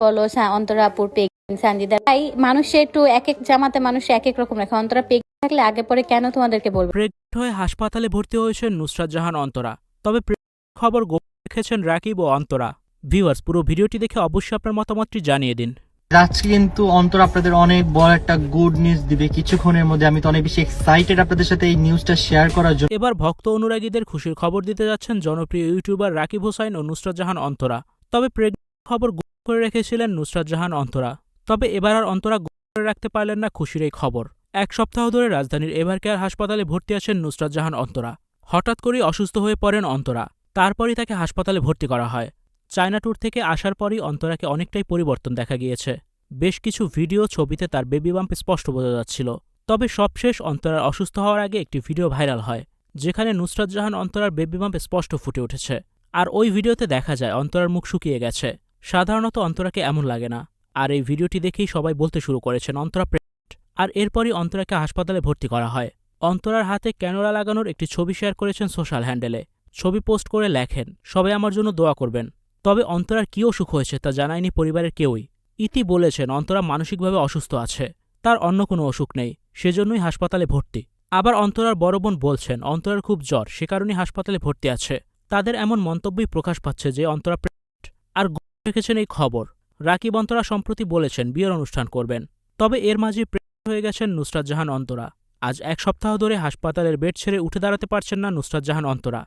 বলো অন্তরাপুর পেগ সানজিদা। তাই মানুষে একটু এক এক জামাতে মানুষ এক এক রকম রাখে অন্তরা পেগ থাকলে আগে পরে কেন তোমাদেরকে বলবে? প্রেগনেন্ট হয়ে হাসপাতালে ভর্তি হয়েছেন নুসরাত জাহান অন্তরা। তবে খবর গোপন রেখেছেন রাকিব ও অন্তরা। ভিউয়ার্স পুরো ভিডিওটি দেখে অবশ্যই আপনার মতামতটি জানিয়ে দিন। আজকে কিন্তু অন্তর আপনাদের অনেক বড় একটা গুড নিউজ দিবে। কিছুক্ষণের মধ্যে আমি তো অনেক বেশি এক্সাইটেড আপনাদের সাথে এই নিউজটা শেয়ার করার জন্য। এবার ভক্ত অনুরাগীদের খুশির খবর দিতে যাচ্ছেন জনপ্রিয় ইউটিউবার রাকিব হোসাইন ও নুসরাত জাহান অন্তরা। তবে প্রেগনেন্ট খবর করে রেখেছিলেন নুসরাত জাহান অন্তরা। তবে এবার আর অন্তরা করে রাখতে পারলেন না খুশির এই খবর। এক সপ্তাহ ধরে রাজধানীর এভার কেয়ার হাসপাতালে ভর্তি আছেন নুসরাত জাহান অন্তরা। হঠাৎ করেই অসুস্থ হয়ে পড়েন অন্তরা। তারপরই তাকে হাসপাতালে ভর্তি করা হয়। চায়না ট্যুর থেকে আসার পরই অন্তরাকে অনেকটাই পরিবর্তন দেখা গিয়েছে। বেশ কিছু ভিডিও ছবিতে তার বেবি বাম্প স্পষ্ট বোঝা যাচ্ছিল। তবে সবশেষ অন্তরার অসুস্থ হওয়ার আগে একটি ভিডিও ভাইরাল হয়, যেখানে নুসরাত জাহান অন্তরার বেবি বাম্প স্পষ্ট ফুটে উঠেছে। আর ওই ভিডিওতে দেখা যায় অন্তরার মুখ শুকিয়ে গেছে। সাধারণত অন্তরাকে এমন লাগে না। আর এই ভিডিওটি দেখেই সবাই বলতে শুরু করেছেন, অন্তরা প্রেগনেন্ট আর এরপরই অন্তরাকে হাসপাতালে ভর্তি করা হয়। অন্তরার হাতে ক্যানোলা লাগানোর একটি ছবি শেয়ার করেছেন সোশ্যাল হ্যান্ডেলে। ছবি পোস্ট করে লেখেন, সবাই আমার জন্য দোয়া করবেন। তবে অন্তরার কী অসুখ হয়েছে তা জানায়নি পরিবারের কেউই। ইতি বলেছেন, অন্তরা মানসিকভাবে অসুস্থ আছে। তার অন্য কোনো অসুখ নেই। সেজন্যই হাসপাতালে ভর্তি। আবার অন্তরার বড় বোন বলছেন, অন্তরার খুব জ্বর, সে কারণেই হাসপাতালে ভর্তি আছে। তাদের এমন মন্তব্যই প্রকাশ পাচ্ছে যে অন্তরা আর রেখেছেন এই খবর। রাকিব অন্তরা সম্প্রতি বলেছেন, বিয়ের অনুষ্ঠান করবেন। তবে এর মাঝে হয়ে গেছেন নুসরাত জাহান অন্তরা। আজ এক সপ্তাহ ধরে হাসপাতালের বেড ছেড়ে উঠে দাঁড়াতে পারছেন না নুসরাত জাহান অন্তরা।